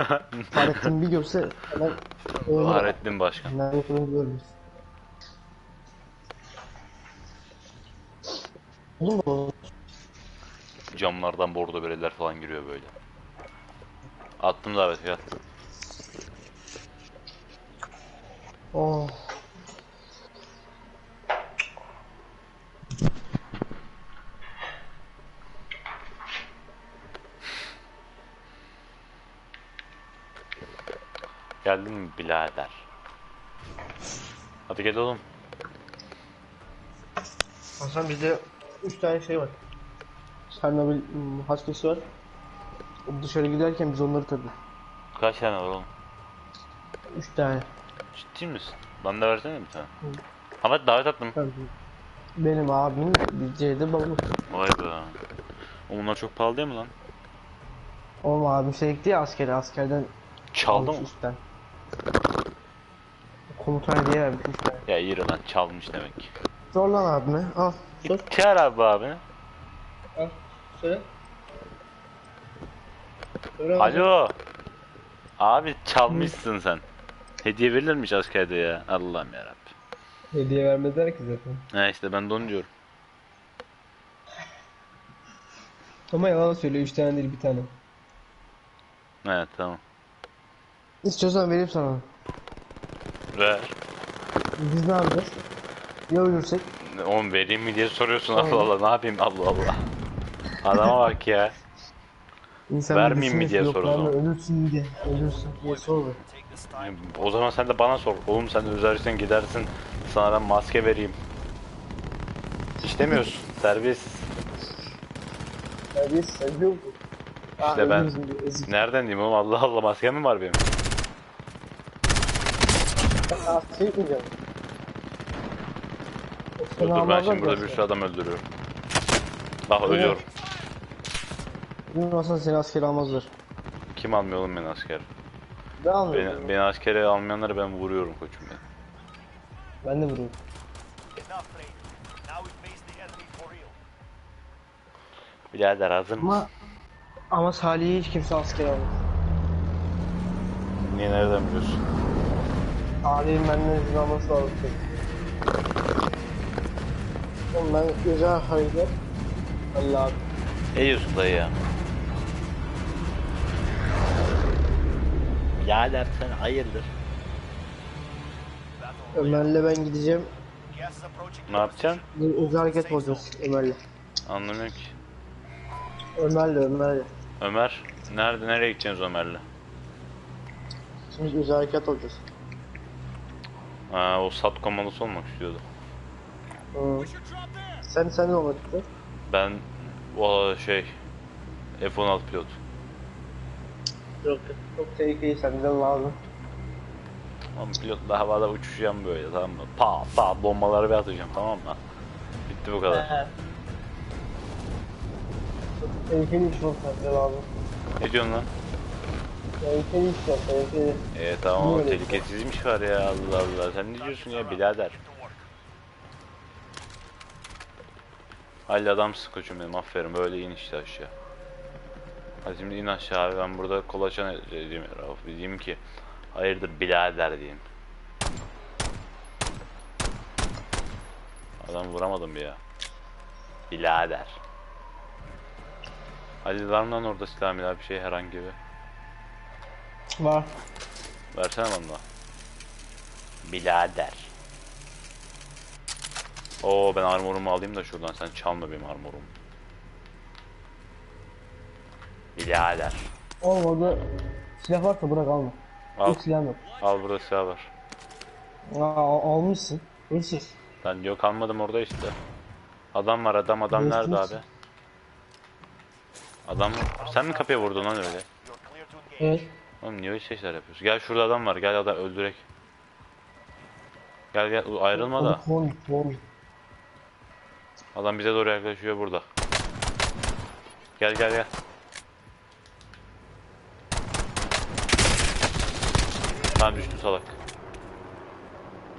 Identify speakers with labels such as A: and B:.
A: Fahrettin bir görse hemen.
B: Fahrettin Başkan.
A: Hemen yapılır görürüz. Olur mu?
B: Camlardan bordo bereler falan giriyor böyle. Attım davet gel.
A: Oh.
B: Geldin mi birader? Hadi gel oğlum.
A: Hasan bizde 3 tane şey var. Çernobil hmm, haskesi var. Dışarı giderken biz onları tabii.
B: Kaç tane var oğlum?
A: 3 tane.
B: Ciddi misin? Bana da versene bir tane. Ahmet davet attım.
A: Tabii. Benim abim C'de babam.
B: Vay be. Oğlum Bunlar çok pahalı değil mi lan?
A: Oğlum abim şey gitti ya askere askerden
B: Çaldı mı?
A: üstten. Komutan hediye vermiş 3 tane.
B: Ya iyi lan çalmış demek ki.
A: Sor lan abime al. Sor.
B: Çağır abi abi.
A: Al. Söyle. Söyle abi.
B: Alo. Abi çalmışsın sen. Hediye verilirmiş askerde ya. Allah'ım yarabbim.
C: Hediye vermediler ki zaten.
B: Ha işte ben de onu diyorum.
C: Ama yalan söylüyor. Üç tane değil bir tane.
B: Evet tamam.
A: İstiyorsan vereyim sana.
B: Ver.
A: Biz ne yapacağız? Ya ölürsek?
B: Oğlum vereyim mi diye soruyorsun Allah Allah ne yapayım Allah Allah. Adama bak ya.
A: İnsan
B: Vermeyeyim mi diye sor o zaman.
A: Ölürsün diye. Ölürsün diye sor be.
B: O zaman sen de bana sor. Oğlum sen üzersin gidersin. Sana ben maske vereyim. İstemiyorsun. Servis.
A: Terbiyesiz sen?
B: İşte ben-. Nereden diyeyim oğlum Allah Allah maskem mi var benim?
A: Aa, şey
B: dur ben şimdi burada bir sürü adam öldürüyorum. Bak ölüyorum.
A: Bilmiyorsan seni askere almazlar.
B: Kim almıyor oğlum beni asker?
A: Ben almıyorum.
B: Beni, beni askere almayanları ben vuruyorum koçum ya.
A: Ben de vuruyorum.
B: Birader hazır mısın?
A: Ama ama Salih'i hiç kimse askere almaz.
B: Niye nereden biliyorsun?
A: Salih'in benden izin alması lazım. Ben güzel hareket. Allah abi.
B: Ne diyorsun dayı ya? Birader sen hayırdır?
A: Ömer'le ben gideceğim.
B: Ne yapacaksın?
A: Bir özel hareket olacağız Ömer'le.
B: Anlamıyorum ki.
A: Ömer'le Ömer'le.
B: Ömer, nerede nereye gideceksiniz Ömer'le?
A: Şimdi özel hareket olacağız.
B: Ha, o sat komandosu olmak istiyordu.
A: Hı. Sen sen ne olmak istiyorsun?
B: Ben o şey F-16 pilot.
A: Yok. Çok tehlikeli senden lazım.
B: Ama pilotla havada uçuşacağım böyle tamam mı? Pa pa bombaları bir atacağım tamam mı? Bitti bu kadar.
A: Çok tehlikeli yok senden lazım.
B: Ne diyorsun lan?
A: Tehlikeli iş yok tehlikeli.
B: E tamam
A: öyle
B: tehlikesizmiş var ya Allah Allah. Sen ne diyorsun ya birader? Halil adamsın koçum benim aferin böyle in işte aşağı. Hadi şimdi in aşağı abi ben burada kolaçan edeceğim Rauf diyeyim ki hayırdır birader diyeyim. Adam vuramadım bir ya. Birader. Halil var mı lan orada silah milah bir şey herhangi bir?
A: Var.
B: Versene bana. Birader. Oo ben armorumu alayım da şuradan sen çalma benim armorumu. Birader.
A: Olmadı. Silah varsa bırak alma.
B: Al,
A: Hiç silah yok.
B: al burada silah var.
A: Aa, al- almışsın. Hırsız.
B: Ben yok almadım orada işte. Adam var adam adam nerede
A: Hırsız.
B: abi? Adam sen mi kapıya vurdun lan öyle?
A: Evet.
B: Oğlum niye öyle şeyler yapıyorsun? Gel şurada adam var gel adam öldürek. Gel gel ayrılma da. Adam bize doğru yaklaşıyor burada. Gel gel gel. Tamam düştü salak.